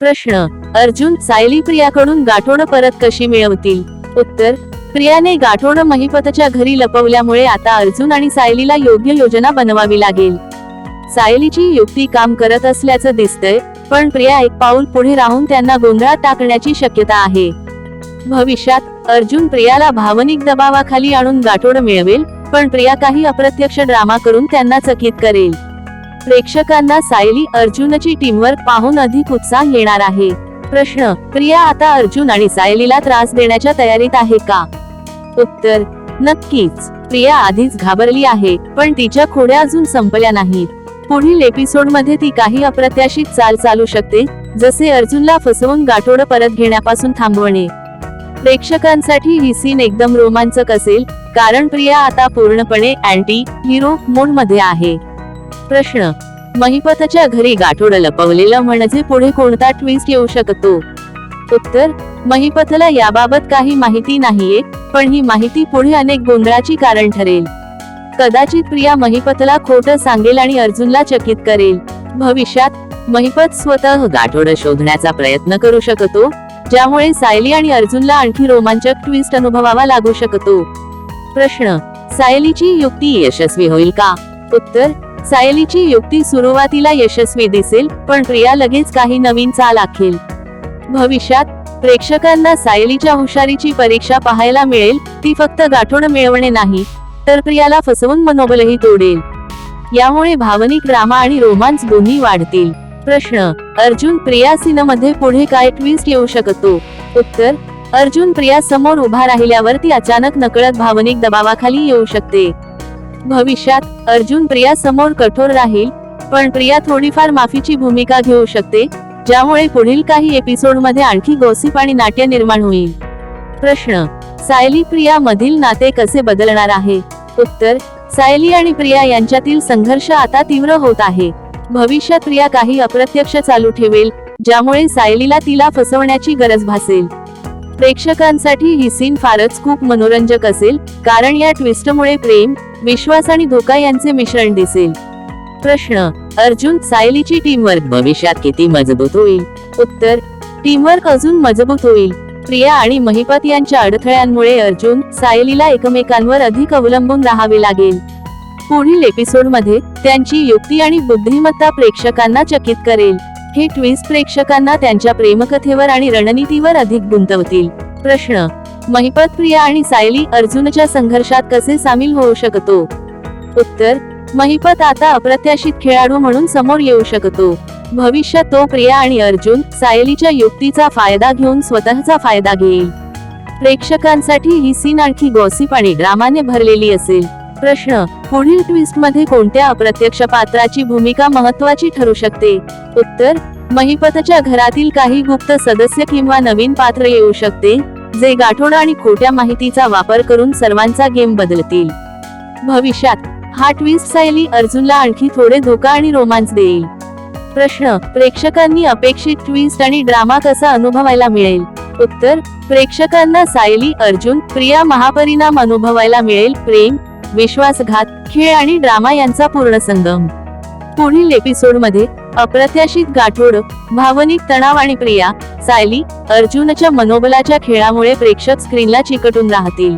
प्रश्न. अर्जुन सायली प्रियाकडून गाठोडं परत कशी मिळवतील? उत्तर प्रियाने गाठोडं महिपतच्या घरी लपवल्यामुळे आता अर्जुन आणि सायलीला योग्य योजना बनवावी लागेल. सायलीची युक्ती काम करत असल्याचं दिसतंय पण प्रिया एक पाऊल पुढे राहून त्यांना गोंधळात टाकण्याची शक्यता आहे. भविष्यात अर्जुन प्रियाला भावनिक दबावाखाली आणून गाठोडं मिळवेल पण प्रिया काही अप्रत्यक्ष ड्रामा करून त्यांना चकित करेल. प्रेक्षकांना सायली अर्जुनची टीमवर पाहून अधिक उत्साह येणार आहे. प्रश्न प्रिया आता अर्जुन आणि सायलीला त्रास देण्याच्या तयारीत आहे का? उत्तर नक्कीच. प्रिया आधीच घाबरली आहे पण तिच्या खोड्या अजून संपल्या नाहीत. पुढील एपिसोडमध्ये ती काही अप्रत्याशित चाल चालू शकते जसे अर्जुनला फसवून गाठोडं परत घेण्यापासून थांबवणे. प्रेक्षकांसाठी ही सीन एकदम रोमांचक असेल कारण प्रिया आता पूर्णपणे अँटी हिरो मोडमध्ये आहे. प्रश्न. महिपथच्या घरी गाठोडं लपवलेलं म्हणजे पुढे कोणता ट्विस्ट येऊ शकतो? उत्तर महिपथला याबाबत काही माहिती नाहीये पण ही माहिती पुढे अनेक गोंधळाची कारण ठरेल. कदाचित प्रिया महिपथला खोटं सांगेल आणि अर्जुनला चकित करेल. भविष्यात महिपत स्वतः गाठोडं शोधण्याचा प्रयत्न करू शकतो ज्यामुळे सायली आणि अर्जुनला आणखी रोमांचक ट्विस्ट अनुभवावा लागू शकतो. प्रश्न सायलीची युक्ती यशस्वी होईल का? उत्तर सायलीची युक्ती सुरुवातीला यशस्वी दिसेल पण प्रिया लगेच काही नवीन चाल आखेल. भविष्यात प्रेक्षकांना सायलीच्या हुशारीची परीक्षा पाहायला मिळेल ती फक्त गाठोडं मिळवणे नाही तर प्रियाला फसवून मनोबलही तोडेल. यामुळे भावनिक ड्रामा आणि रोमांस दोन्ही वाढतील. प्रश्न अर्जुन प्रिया सीनमध्ये पुढे काय ट्विस्ट येऊ शकतो? उत्तर अर्जुन प्रिया समोर उभा राहिल्यावर ती अचानक नकळत भावनिक दबावाखाली येऊ शकते. भविष्यात अर्जुन प्रिया समोर कठोर राहील पण प्रिया थोडीफार माफीची भूमिका घेऊ शकते ज्यामुळे पुढील काही एपिसोडमध्ये आणखी गोसिप आणि नाट्य निर्माण होईल. प्रश्न सायली प्रिया मधील नाते कसे बदलणार आहे? उत्तर सायली आणि प्रिया यांच्यातील संघर्ष आता तीव्र होत आहे. भविष्यात प्रिया काही अप्रत्यक्ष चालू ठेवेल ज्यामुळे सायलीला तिला फसवण्याची गरज भासेल. प्रेक्षकांसाठी ही सीन फारच खूप मनोरंजक असेल कारण या ट्विस्टमुळे प्रेम विश्वास आणि धोका यांचे मिश्रण दिसेल. प्रश्न अर्जुन सायलीची टीमवर्क भविष्यात किती मजबूत होईल? उत्तर टीमवर्क अजून मजबूत होईल. प्रिया आणि महिपत यांच्या अडथळ्यांमुळे अर्जुन सायलीला एकमेकांवर अधिक अवलंबून राहावे लागेल. पुढील एपिसोडमध्ये त्यांची युक्ती आणि बुद्धिमत्ता प्रेक्षकांना चकित करेल. हे ट्विस्ट प्रेक्षकांना त्यांच्या प्रेमकथेवर आणि रणनीतीवर अधिक गुंतवतील. प्रश्न महिपत प्रिया आणि सायली अर्जुनच्या संघर्षात कसे सामील होऊ शकतो? उत्तर महिपत आता अप्रत्याशित खेळाडू म्हणून समोर येऊ शकतो. भविष्यात तो प्रिया आणि अर्जुन सायलीच्या युक्तीचा फायदा घेऊन स्वतःचा फायदा घेईल. प्रेक्षकांसाठी ही सीन आणखी गॉसिप आणि ड्रामाने भरलेली असेल. प्रश्न. पुढील ट्विस्टमध्ये कोणत्या अप्रत्यक्ष पात्राची भूमिका महत्वाची ठरू शकते? उत्तर महिपतच्या घरातील काही गुप्त सदस्य किंवा नवीन पात्र येऊ शकते जे गाठोडा आणि खोट्या माहितीचा वापर करून सर्वांचा गेम बदलतील. भविष्यात हा ट्विस्ट सायली अर्जुनला आणखी थोडे धोका आणि रोमांच देईल. प्रश्न प्रेक्षकांनी अपेक्षित ट्विस्ट आणि ड्रामा कसा अनुभवायला मिळेल? उत्तर प्रेक्षकांना सायली अर्जुन प्रिया महापरिणाम अनुभवायला मिळेल प्रेम विश्वासघात खेळ आणि ड्रामा यांचा पूर्ण संगम. पुढील एपिसोडमध्ये अप्रत्याशित गाठोड भावनिक तणाव आणि प्रिया सायली अर्जुनच्या मनोबलाच्या खेळामुळे प्रेक्षक स्क्रीनला चिकटून राहतील.